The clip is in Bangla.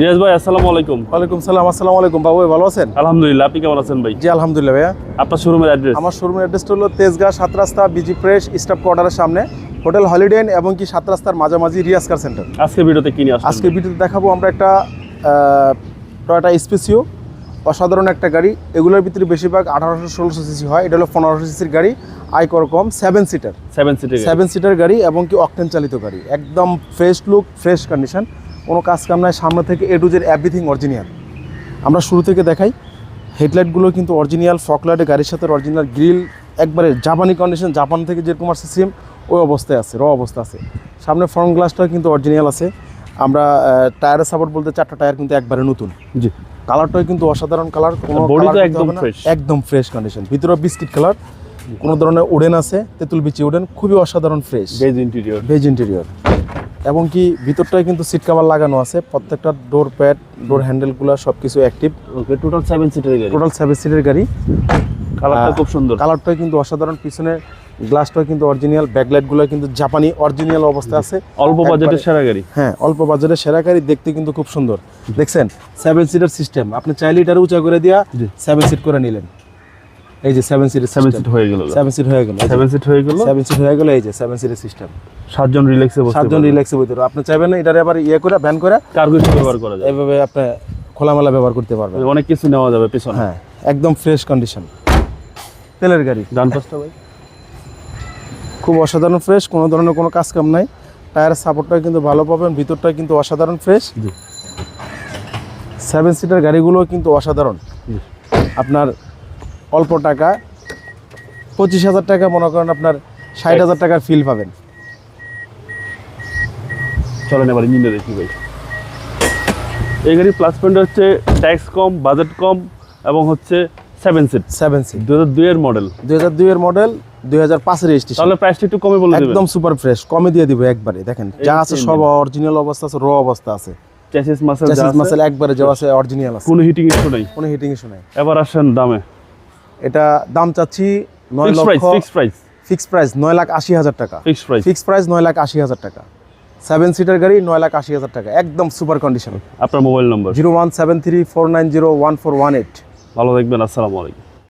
রিয়াজ ভাই আসসালামু আলাইকুম। ওয়ালাইকুম সালাম আসসালামু আলাইকুম। বাবু ভালো আছেন? আলহামদুলিল্লাহ আপনি কেমন আছেন ভাই? জি আলহামদুলিল্লাহ ভাইয়া। আপনার শোরুমের অ্যাড্রেস আমার শোরুমের অ্যাড্রেসটা হলো তেজগাঁ সাত রাস্তা বিজি প্রেস স্টাফ কোয়ার্টারের সামনে। হোটেল হলিডে ইন এবং কি সাত রাস্তার মাঝামাঝি রিয়াজ কার সেন্টার আজকে ভিডিওতে আজকে ভিডিওতে দেখাবো আমরা একটা টয়টা স্পেসিও অসাধারণ একটা গাড়ি। এগুলোর ভিতরে বেশিরভাগ আঠারোশো ষোলোশো সিসি হয়। এটা হলো পনেরোশো সিসির গাড়ি আইকর কম seven seater seven seater seven seater গাড়ি এবং কি অকটেন চালিত গাড়ি। একদম ফ্রেশ লুক ফ্রেশ কন্ডিশন কোনো কাজ কাম নাই সামনে থেকে A to Z everything original আমরা শুরু থেকে দেখাই হেডলাইটগুলো কিন্তু অরিজিনাল ফকলাইটের গাড়ির সাথে অরিজিনাল গ্রিল একবারে জাপানি কন্ডিশন জাপান থেকে যেরকম আসছে সেম ওই অবস্থায় আছে র অবস্থা আছে। সামনে ফ্রন্ট গ্লাসটাও কিন্তু অরিজিনাল আছে। আমরা টায়ারের সাপোর্ট বলতে চারটা টায়ার কিন্তু একবারে নতুন। জি। কালারটাও কিন্তু অসাধারণ কালার কোনো করতে একদম একদম ফ্রেশ কন্ডিশন ভিতরে বিস্কিট কালার কোনো ধরনের উডেন আছে তেঁতুল বিচি উডেন খুবই অসাধারণ fresh beige interior beige interior এবং কি ভিতরটায় কিন্তু সিট কভার লাগানো আছে। প্রত্যেকটা ডোর প্যাড ডোর হ্যান্ডেলগুলো সব কিছু অ্যাক্টিভ ওকে টোটাল সেভেন সিটের গাড়ি। টোটাল সেভেন সিটের গাড়ি। কালারটা খুব সুন্দর। কালারটাও কিন্তু অসাধারণ। পিছনে গ্লাসটাও কিন্তু অরিজিনাল ব্যাকলাইটগুলো কিন্তু জাপানি অরিজিনাল অবস্থায় আছে। অল্প বাজেটের সেরা গাড়ি। হ্যাঁ অল্প বাজেটের সেরা গাড়ি। দেখতে কিন্তু খুব সুন্দর। দেখছেন? সেভেন সিটের সিস্টেম আপনি চাইলে এটার উঁচা করে দিয়া। সেভেন সিট করে নিলেন। এই যে সেভেন সিটের সেভেন সিট হয়ে গেল সেভেন সিট হয়ে গেল সেভেন সিট হয়ে গেল? সেভেন সিট হয়ে গেল এই যে সেভেন সিটের সিস্টেম সাতজন রিল্যাক্সে বসতে সাতজন রিল্যাক্সে বইতে পারবে। আপনি চাইবেন না এটারে আবার ইয়ে করে ব্যান করে? কার্গো ব্যবহার করা যায়। এইভাবে আপনি খোলামেলা ব্যবহার করতে পারবেন। অনেক কিছু নেওয়া যাবে পিছনে। হ্যাঁ একদম ফ্রেশ কন্ডিশন তেলের গাড়ি। ডান পাশটা ভাই। খুব অসাধারণ ফ্রেশ কোনো ধরনের কোনো কাজ কাম নাই টায়ারের সাপোর্টটা কিন্তু ভালো পাবেন ভিতরটা কিন্তু অসাধারণ ফ্রেশ সেভেন সিটার গাড়িগুলো কিন্তু অসাধারণ। আপনার অল্প টাকা পঁচিশ হাজার টাকা মনে করেন আপনার ষাট হাজার টাকার ফিল পাবেন। চলেন এবার ইঞ্জিনটা দেখি ভাই। এই গাড়ি প্লাস পয়েন্ট হচ্ছে ট্যাক্স কম বাজেট কম এবং হচ্ছে সেভেন সিট সেভেন সিট দু হাজার দুইয়ের মডেল দুই হাজার দুইয়ের মডেল দুই হাজার পাঁচের রেজিস্ট্রেশন তাহলে প্রাইসটা একটু কমে বলে একদম সুপার ফ্রেশ কমে দিয়ে দিব একবারে। দেখেন যা আছে সব অরিজিনাল অবস্থা আছে র অবস্থা আছে। চ্যাসিস মাসেল চ্যাসিস মাসেল একবারে যা আছে অরিজিনাল আছে। কোনো হিটিং ইস্যু নেই। কোনো হিটিং ইস্যু নাই। এবার আসেন দামে। এটা দাম চাচ্ছি নয় লক্ষ ফিক্স প্রাইস ফিক্স প্রাইস নয় লাখ আশি হাজার টাকা। ফিক্স প্রাইস ফিক্স প্রাইস নয় লাখ আশি হাজার টাকা। সেভেন সিটার গাড়ি নয় লাখ আশি হাজার টাকা। একদম সুপার কন্ডিশন আপনার mobile number zero one seven three four nine zero one four one eight ভালো দেখবেন আসসালামু আলাইকুম।